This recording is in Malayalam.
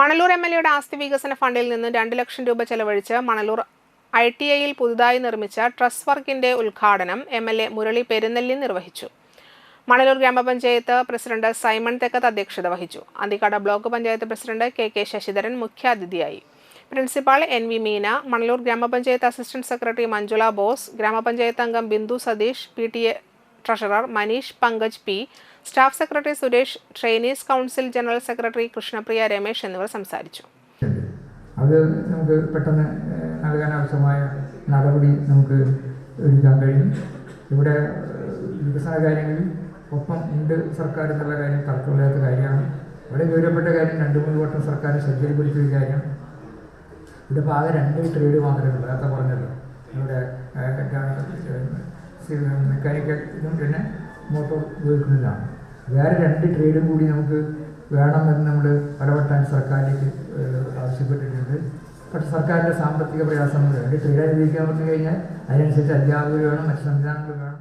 മണലൂർ എം എൽ എയുടെ ആസ്തി വികസന ഫണ്ടിൽ നിന്ന് രണ്ട് ലക്ഷം രൂപ ചെലവഴിച്ച് മണലൂർ ഐ ടി ഐയിൽ പുതുതായി നിർമ്മിച്ച ട്രസ് വർക്കിന്റെ ഉദ്ഘാടനം M L A Murali Perunnelli നിർവഹിച്ചു. മണലൂർ ഗ്രാമപഞ്ചായത്ത് പ്രസിഡന്റ് സൈമൺ തെക്കത്ത് അധ്യക്ഷത വഹിച്ചു. Anthikad block panchayat president K K Sasidharan മുഖ്യാതിഥിയായി. Principal N V Meena Manalur ഗ്രാമപഞ്ചായത്ത് അസിസ്റ്റന്റ് സെക്രട്ടറി മഞ്ജുള ബോസ് ഗ്രാമപഞ്ചായത്ത് അംഗം Bindu Satheesh P T A treasurer Maneesh Pankaj P staff secretary Suresh trainees council general secretary Krishnapriya Ramesh എന്നിവർ സംസാരിച്ചു. അത് നമുക്ക് പെട്ടെന്ന് നൽകാൻ ആവശ്യമായ നടപടി നമുക്ക് എടുക്കാൻ കഴിയും. ഇവിടെ വികസന കാര്യങ്ങളിൽ ഒപ്പം ഉണ്ട് സർക്കാർ എന്നുള്ള കാര്യം തർക്കമില്ലാത്ത കാര്യമാണ്. ഇവിടെ ഗൗരവപ്പെട്ട കാര്യം രണ്ട് മൂന്ന് വട്ടം സർക്കാർ ശ്രദ്ധയിൽപ്പെടുത്തിയ കാര്യം. ഇവിടെ ഇപ്പോൾ ആകെ രണ്ട് ട്രേഡ് മാത്രമേ ഉള്ളൂ അതൊക്കെ പറഞ്ഞല്ലോ ഇവിടെ മെക്കാനിക്കൽ ഇതും പിന്നെ മോട്ടോർ ഉപയോഗിക്കുന്നതാണ്. വേറെ രണ്ട് ട്രേഡും കൂടി നമുക്ക് വേണമെന്ന് നമ്മൾ പലവട്ടം സർക്കാരിലേക്ക് ആവശ്യപ്പെട്ടിട്ടുണ്ട്. പക്ഷേ സർക്കാരിന്റെ സാമ്പത്തിക പ്രയാസങ്ങൾ രണ്ട് ട്രേഡ് അനുഭവിക്കാൻ പറഞ്ഞു കഴിഞ്ഞാൽ അതിനനുസരിച്ച് അധ്യാപകർ വേണം മറ്റ് സംവിധാനങ്ങൾ വേണം.